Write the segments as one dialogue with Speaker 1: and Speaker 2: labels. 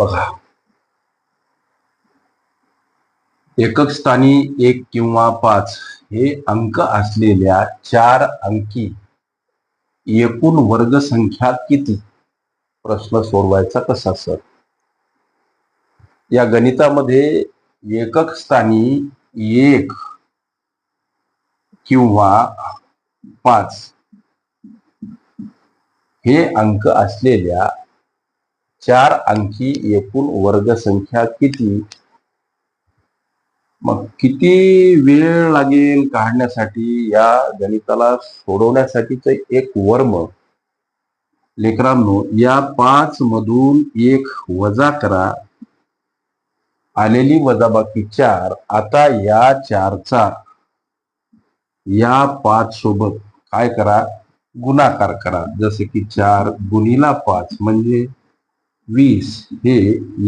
Speaker 1: बघा. एकक स्थानी एक किंवा पाच हे अंक असलेल्या चार अंकी एकूण वर्गसंख्या किती? प्रश्न सोडवायचा कसा सर? या गणितामध्ये एकक स्थानी एक किंवा पाच हे अंक असलेल्या चार अंकी एकूण वर्ग संख्या किती? मग किती वेळ लागेल काढण्यासाठी? या गणिताला सोडवण्यासाठीच एक वर्म. लेकरांनो या पाच मधून एक वजा करा. आलेली वजाबाकी चार. आता या चारचा या पाच सोबत काय करा? गुणाकार करा. जसे की चार गुणीला पाच. म्हणजे वीस हे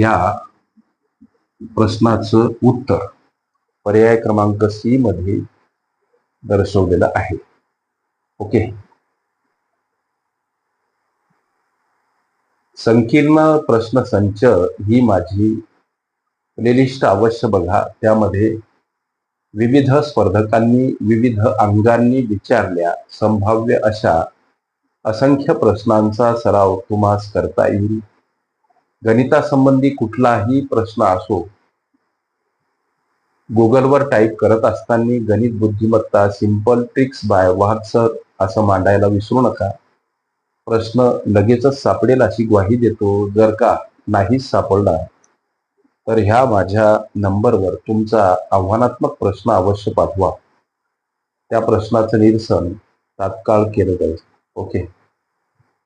Speaker 1: या प्रश्नाचं उत्तर पर्याय क्रमांक सी मध्ये दर्शवलेलं आहे. ओके? संकीर्ण प्रश्न संच ही माझी प्लेलिस्ट अवश्य बघा. त्यामध्ये विविध स्पर्धकांनी विविध अंगांनी विचारल्या संभाव्य अशा असंख्य प्रश्नांचा सराव तुम्हास करता येईल. गणितासंबंधी कुठलाही प्रश्न असो गुगलवर टाईप करत असताना गणित बुद्धिमत्ता simple tricks by Wagh sir असं मांडायला विसरू नका. प्रश्न लगेचच सापडेल अशी ग्वाही देतो. जर का नाहीच सापडला तर ह्या माझ्या नंबरवर तुमचा आव्हानात्मक प्रश्न अवश्य पाठवा. त्या प्रश्नाचं निरसन तात्काळ केलं जाईल. ओके.